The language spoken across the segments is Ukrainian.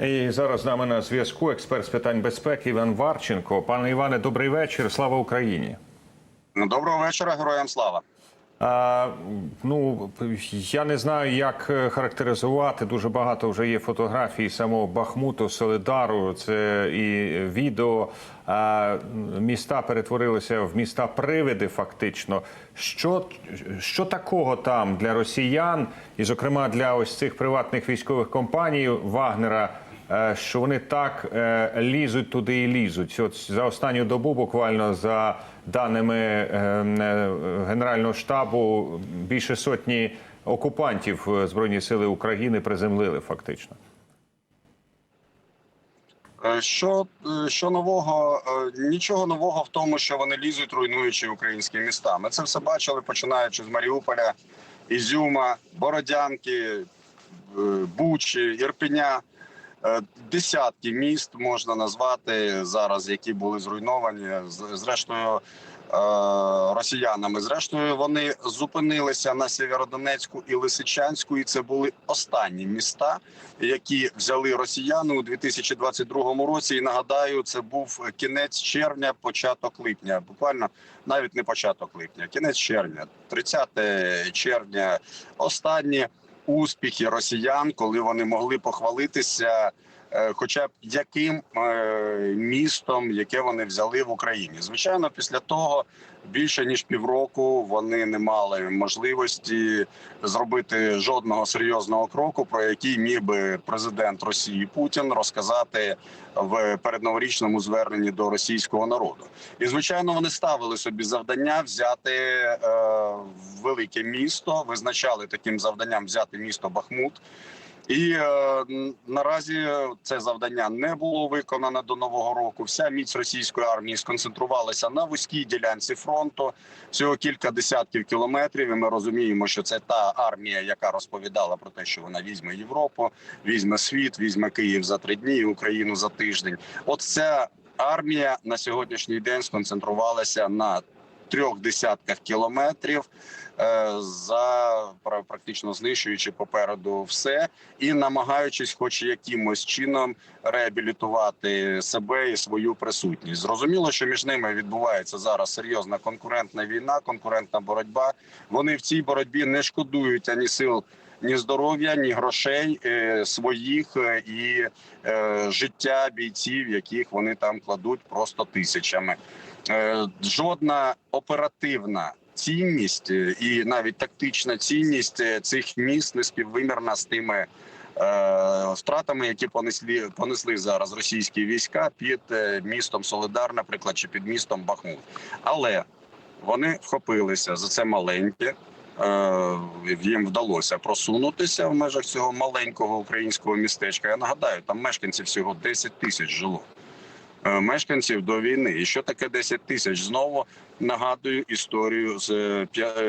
І зараз з нами на зв'язку експерт з питань безпеки Іван Варченко. Пане Іване, добрий вечір. Слава Україні. Ну, Доброго вечора, героям слава. А, ну я не знаю, як е, характеризувати. Дуже багато вже є фотографій самого Бахмуту, Солидару. Це і відео. А, міста перетворилися в міста привиди. Фактично, що, що такого там для росіян, і, зокрема, для ось цих приватних військових компаній Вагнера. Е, Що вони так е, лізуть туди і лізуть. От за останню добу, буквально за даними е, Генерального штабу, більше сотні окупантів Збройні сили України приземлили фактично. Що, що нового? Нічого нового в тому, що вони лізуть, руйнуючи українські міста. Ми це все бачили, починаючи з Маріуполя, Ізюма, Бородянки, Бучі, Ірпеня. Е, Десятки міст можна назвати зараз, які були зруйновані. Зрештою, е, росіянами. Зрештою, вони зупинилися на Сєвєродонецьку і Лисичанську, і це були останні міста, які взяли росіяни у 2022 році. І нагадаю, це був кінець червня, початок липня. Буквально навіть не початок липня, кінець червня, 30 червня. Останні успіхи росіян, коли вони могли похвалитися. Е, Хоча б яким е, містом, яке вони взяли в Україні, звичайно, після того більше ніж півроку вони не мали можливості зробити жодного серйозного кроку, про який міг би президент Росії Путін розказати в передноворічному зверненні до російського народу. І звичайно, вони ставили собі завдання взяти е, велике місто, визначали таким завданням взяти місто Бахмут. І е, наразі це завдання не було виконано до нового року. Вся міць російської армії сконцентрувалася на вузькій ділянці фронту. Всього кілька десятків кілометрів. І ми розуміємо, що це та армія, яка розповідала про те, що вона візьме Європу, візьме світ, візьме Київ за три дні, і Україну за тиждень. От ця армія на сьогоднішній день сконцентрувалася на трьох десятках кілометрів. е, За пра- практично знищуючи попереду все і намагаючись, хоч якимось чином, реабілітувати себе і свою присутність. Зрозуміло, що між ними відбувається зараз серйозна конкурентна війна, конкурентна боротьба. Вони в цій боротьбі не шкодують ані сил. Ні здоров'я, ні грошей е, своїх е, і е, життя бійців, яких вони там кладуть просто тисячами. Жодна оперативна цінність і навіть тактична цінність цих міст не співвимірна з тими втратами, які понесли понесли зараз російські війська під містом Солидар, наприклад, чи під містом Бахмут. Але вони вхопилися за це маленьке. Е, Їм вдалося просунутися в межах цього маленького українського містечка. Я нагадаю, там мешканців всього 10 тисяч жило е, мешканців до війни. І що таке 10 тисяч? Знову нагадую історію з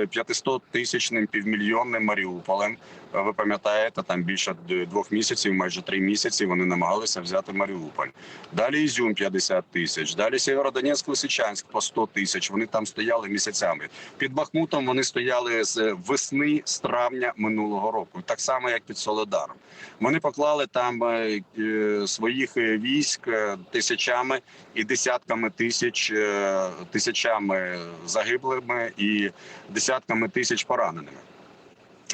500 тисячним півмільйонним Маріуполем. Е, Ви пам'ятаєте, там більше двох місяців, майже три місяці. Вони намагалися взяти Маріуполь. Далі Ізюм 50 тисяч. Далі Сєвєродонецьк, Лисичанськ по 100 тисяч. Вони там стояли місяцями. Під Бахмутом вони стояли з весни, з травня минулого року, так само як під Солодаром. Вони поклали там е, е, своїх е, військ е, тисячами і десятками тисяч е, тисячами загиблими і десятками тисяч пораненими.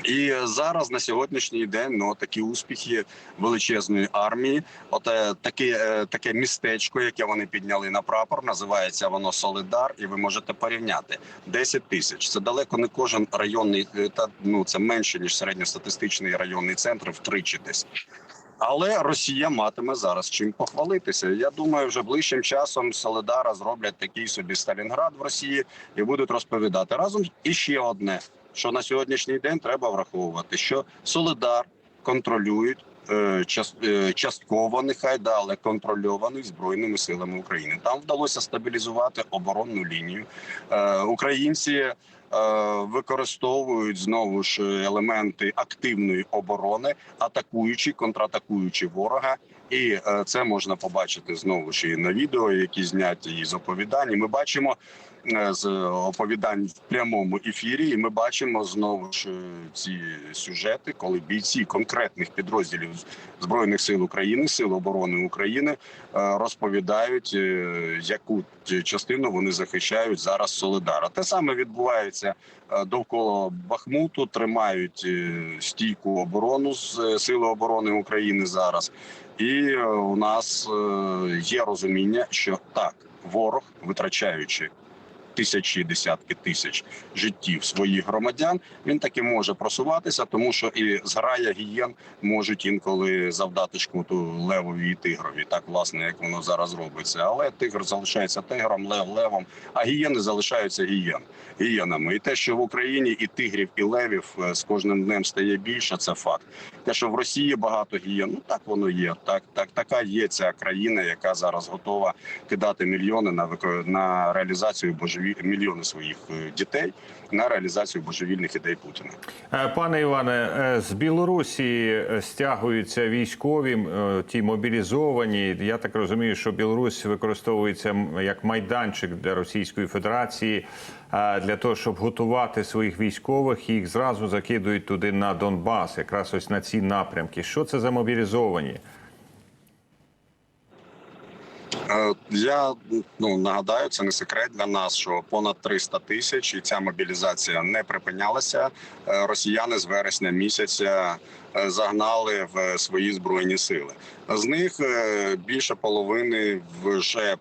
І зараз на сьогоднішній день ну такі успіхи величезної армії. От е, таке, е, таке містечко, яке вони підняли на прапор, називається воно Солидар, і ви можете порівняти 10 тисяч. Це далеко не кожен районний е, та ну це менше ніж середньостатистичний районний центр втричі десь. Але Росія матиме зараз чим похвалитися. Я думаю, вже ближчим часом Солидара зроблять такий собі Сталінград в Росії і будуть розповідати разом. І ще одне, що на сьогоднішній день треба враховувати, що Солидар контролюють. е, е, Частково нехай да, але контрольований збройними силами України. Там вдалося стабілізувати оборонну лінію. Е, Українці використовують знову ж елементи активної оборони, атакуючи, контратакуючи ворога. І е, це можна побачити знову ж і на відео, які зняті із оповідань. І Ми бачимо е, з оповідань в прямому ефірі, і ми бачимо знову ж е, ці сюжети, коли бійці конкретних підрозділів збройних сил України, сил оборони України е, розповідають, е, яку частину вони захищають зараз Солидара. Те саме відбувається е, довкола Бахмуту, тримають е, стійку оборону з е, сили оборони України зараз. І у нас є розуміння, що так, ворог, витрачаючи тисячі, десятки тисяч життів своїх громадян, він таки може просуватися, тому що і зграя гієн можуть інколи завдати шкоду левові і тигрові, так власне як воно зараз робиться. Але тигр залишається тигром, лев левом, а гієни залишаються гієн гієнами. І те, що в Україні і тигрів, і левів е, з кожним днем стає більше, це факт. Те, що в Росії багато гієн, ну так воно є. Так, так, така є ця країна, яка зараз готова кидати мільйони на на реалізацію божеві мільйони своїх е, дітей на реалізацію божевільних ідей Путіна. Е, Пане Іване, е, з Білорусі стягуються військові, ті мобілізовані. Я так розумію, що Білорусь використовується як майданчик для Російської Федерації для того, щоб готувати своїх військових. Їх зразу закидують туди на Донбас, якраз ось на ці напрямки. Що це за мобілізовані? Е, Я ну нагадаю, це не секрет для нас, що понад 300 тисяч і ця мобілізація не припинялася. Е, Росіяни з вересня місяця е, загнали в свої збройні сили. З них більше половини вже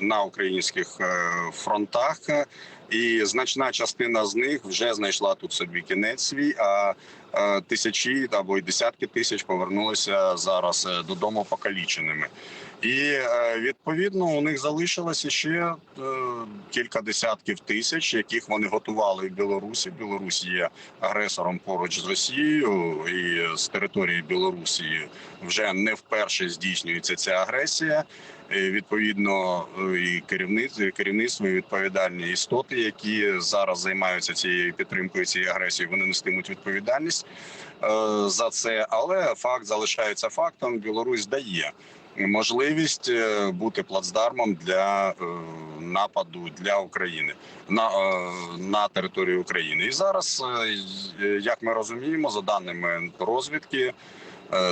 на українських фронтах. І значна частина з них вже знайшла тут собі кінець свій. А тисячі або й десятки тисяч повернулися зараз е, додому покаліченими. І е, відповідно у них залишилося ще е, кілька десятків тисяч, яких вони готували в Білорусі. Білорусь є агресором поруч з Росією, і з території Білорусі вже не вперше здійснюється ця агресія. І, відповідно, е, і керівництво, керівництво, і відповідальні істоти, які зараз займаються цією підтримкою цієї агресії, вони нестимуть відповідальність за це. Але факт залишається фактом. Білорусь дає можливість е, бути плацдармом для е, нападу для України на, е, на територію України. І зараз, як ми розуміємо, за даними розвідки.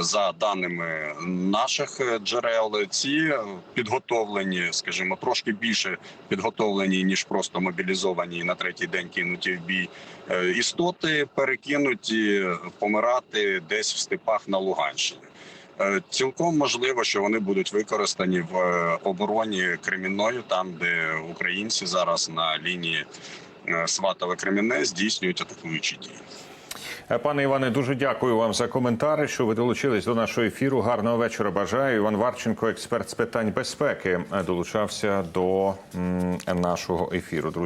За даними наших джерел, ці підготовлені, скажімо, трошки більше підготовлені ніж просто мобілізовані на третій день кинуті в бій істоти, перекинуті помирати десь в степах на Луганщині. Е, Цілком можливо, що вони будуть використані в е, обороні Кремінною, там де українці зараз на лінії е, Сватове Кремінне здійснюють атакуючі дії. Пане Іване, дуже дякую вам за коментари, що ви долучились до нашого ефіру. Гарного вечора. Бажаю. Іван Варченко, експерт з питань безпеки, долучався до нашого ефіру. Друзі.